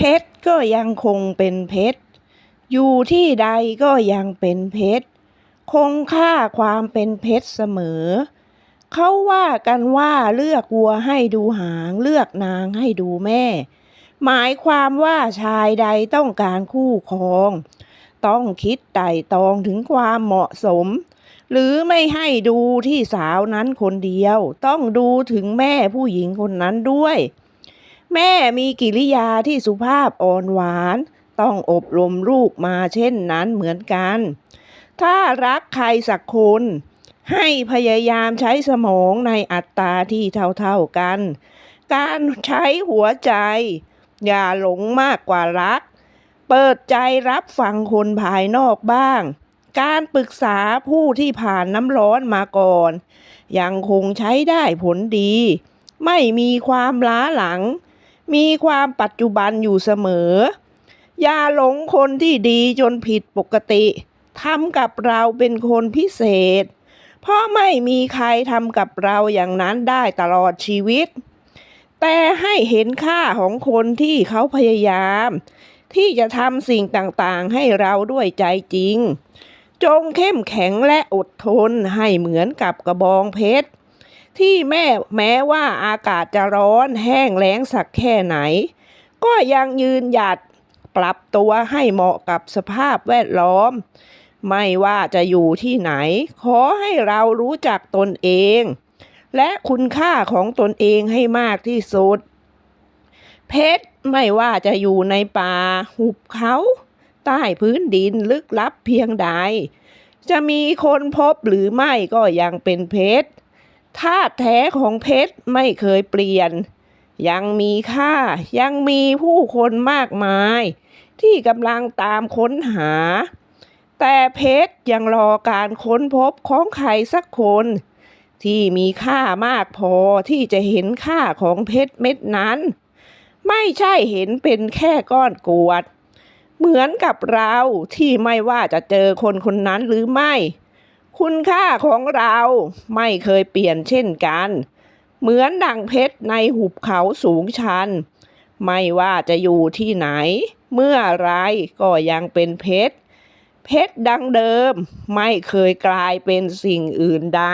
เพชรก็ยังคงเป็นเพชร อยู่ที่ใดก็ยังเป็นเพชร คงค่าความเป็นเพชรเสมอ เขาว่ากันว่าเลือกวัวให้ดูหาง เลือกนางให้ดูแม่ หมายความว่าชายใดต้องการคู่ครอง ต้องคิดไต่ตรองถึงความเหมาะสม หรือไม่ให้ดูที่สาวนั้นคนเดียว ต้องดูถึงแม่ผู้หญิงคนนั้นด้วย แม่มีกิริยาที่สุภาพอ่อนหวาน ต้องอบรมลูกมาเช่นนั้นเหมือนกัน ถ้ารักใครสักคน ให้พยายามใช้สมองในอัตราที่เท่าๆกัน การใช้หัวใจ อย่าหลงมากกว่ารัก เปิดใจรับฟังคนภายนอกบ้าง การปรึกษาผู้ที่ผ่านน้ำร้อนมาก่อน ยังคงใช้ได้ผลดี ไม่มีความล้าหลัง มีความปัจจุบันอยู่เสมอ อย่าหลงคนที่ดีจนผิดปกติทำกับเราเป็นคนพิเศษ เพราะไม่มีใครทำกับเราอย่างนั้นได้ตลอดชีวิต แต่ให้เห็นค่าของคนที่เขาพยายาม ที่จะทำสิ่งต่างๆ ให้เราด้วยใจจริง จงเข้มแข็งและอดทนให้เหมือนกับกระบองเพชร ที่แม่แม้ว่าอากาศจะร้อนแห้งแล้งสักแค่ไหน ก็ยังยืนหยัดปรับตัวให้เหมาะกับสภาพแวดล้อม ไม่ว่าจะอยู่ที่ไหน ขอให้เรารู้จักตนเอง และคุณค่าของตนเองให้มากที่สุด เพชรไม่ว่าจะอยู่ในป่าหุบเขาใต้พื้นดินลึกลับเพียงใด จะมีคนพบหรือไม่ก็ยังเป็นเพชร ธาตุแท้ของเพชรไม่เคยเปลี่ยน ยังมีค่ายังมีผู้คนมากมาย ที่กำลังตามค้นหา แต่เพชรยังรอการค้นพบของใครสักคน ที่มีค่ามากพอที่จะเห็นค่าของเพชรเม็ดนั้น ไม่ใช่เห็นเป็นแค่ก้อนกรวด เหมือนกับเราที่ไม่ว่าจะเจอคนคนนั้นหรือไม่ คุณค่าของเราไม่เคยเปลี่ยนเช่นกัน เหมือนดังเพชรในหุบเขาสูงชัน ไม่ว่าจะอยู่ที่ไหน เมื่อไรก็ยังเป็นเพชร เพชรดังเดิมไม่เคยกลายเป็นสิ่งอื่นใด